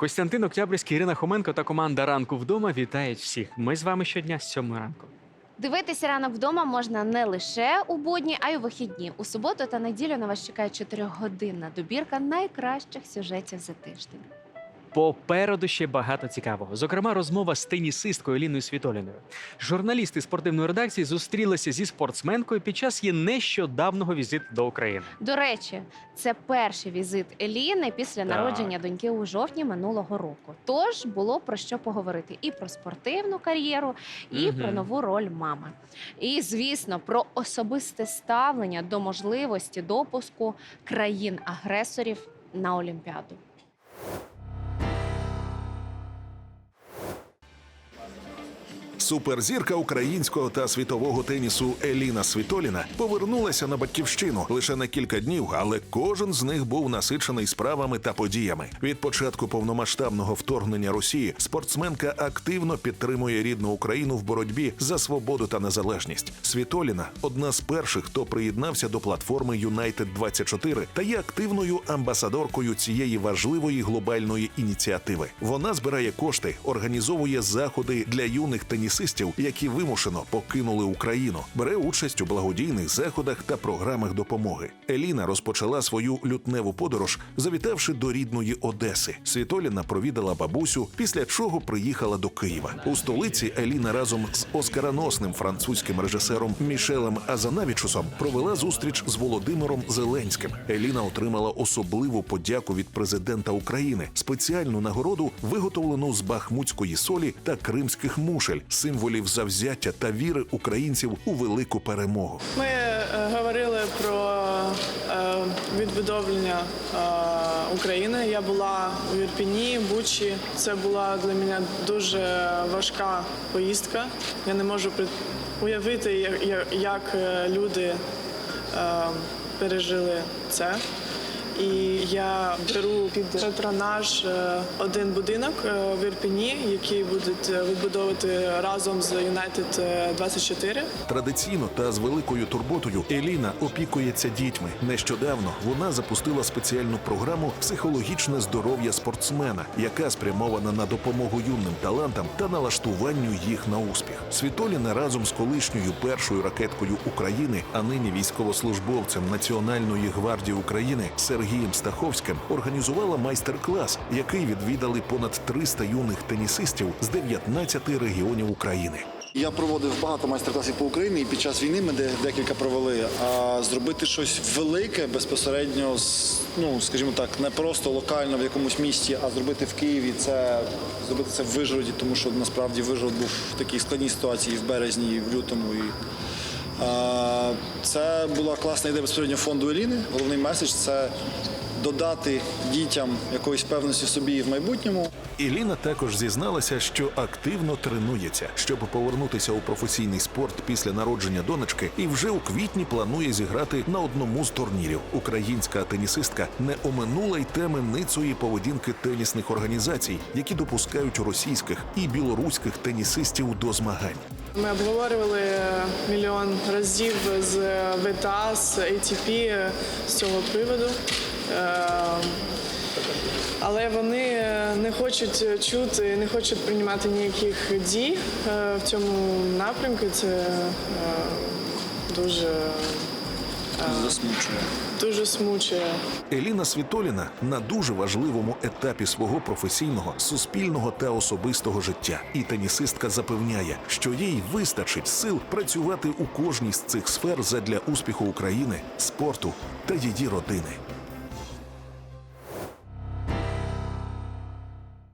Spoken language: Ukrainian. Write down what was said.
Костянтин Октябрьський, Ірина Хоменко та команда ранку вдома вітають всіх. Ми з вами щодня з 7 ранку. Дивитися ранок вдома можна не лише у будні, а й у вихідні. У суботу та неділю на вас чекає 4-годинна добірка найкращих сюжетів за тиждень. Попереду ще багато цікавого. Зокрема, розмова з тенісисткою Ліною Світоліною. Журналісти спортивної редакції зустрілися зі спортсменкою під час її нещодавнього візиту до України. До речі, це перший візит Еліни після Так. народження доньки у жовтні минулого року. Тож було про що поговорити і про спортивну кар'єру, і Мгм. про нову роль мами. І звісно, про особисте ставлення до можливості допуску країн-агресорів на Олімпіаду. Суперзірка українського та світового тенісу Еліна Світоліна повернулася на батьківщину лише на кілька днів, але кожен з них був насичений справами та подіями. Від початку повномасштабного вторгнення Росії спортсменка активно підтримує рідну Україну в боротьбі за свободу та незалежність. Світоліна одна з перших, хто приєднався до платформи United 24 та є активною амбасадоркою цієї важливої глобальної ініціативи. Вона збирає кошти, організовує заходи для юних тенісистів, які вимушено покинули Україну, бере участь у благодійних заходах та програмах допомоги. Еліна розпочала свою лютневу подорож, завітавши до рідної Одеси. Світоліна провідала бабусю, після чого приїхала до Києва. У столиці Еліна разом з оскароносним французьким режисером Мішелем Азанавічусом провела зустріч з Володимиром Зеленським. Еліна отримала особливу подяку від президента України, спеціальну нагороду, виготовлену з бахмутської солі та кримських мушель, символів завзяття та віри українців у велику перемогу. Ми е, говорили про е, відбудовлення е, України. Я була у Ірпіні, Бучі. Це була для мене дуже важка поїздка. Я не можу уявити, як, люди пережили це. І я беру під патронаж е, один будинок е, в Ірпіні, який будуть е, відбудовувати разом з United 24. Традиційно та з великою турботою Еліна опікується дітьми. Нещодавно вона запустила спеціальну програму Психологічне здоров'я спортсмена, яка спрямована на допомогу юним талантам та налаштуванню їх на успіх. Світоліна разом з колишньою першою ракеткою України, а нині військовослужбовцем Національної гвардії України Сергієм Стаховським організувала майстер-клас, який відвідали понад 300 юних тенісистів з 19 регіонів України. Я проводив багато майстер-класів по Україні і під час війни ми де- декілька провели. А зробити щось велике безпосередньо ну скажімо так, не просто локально в якомусь місті, а зробити в Києві це зробити це в Вижгороді, тому що насправді Вижгород був в такій складній ситуації в березні, і в лютому. І, це була класна ідея безпосередньо фонду Еліни. Головний меседж це додати дітям якоїсь певності собі і в майбутньому. Іліна також зізналася, що активно тренується, щоб повернутися у професійний спорт після народження донечки, і вже у квітні планує зіграти на одному з турнірів. Українська тенісистка не оминула й теми ницої поведінки тенісних організацій, які допускають російських і білоруських тенісистів до змагань. Ми обговорювали мільйон разів з ВТА, з ATP з цього приводу. Е, Але вони не хочуть чути, не хочуть приймати ніяких дій е, в цьому напрямку. Це е, дуже, Засмучує. дуже смучує. Еліна Світоліна на дуже важливому етапі свого професійного, суспільного та особистого життя. І тенісистка запевняє, що їй вистачить сил працювати у кожній з цих сфер задля успіху України, спорту та її родини.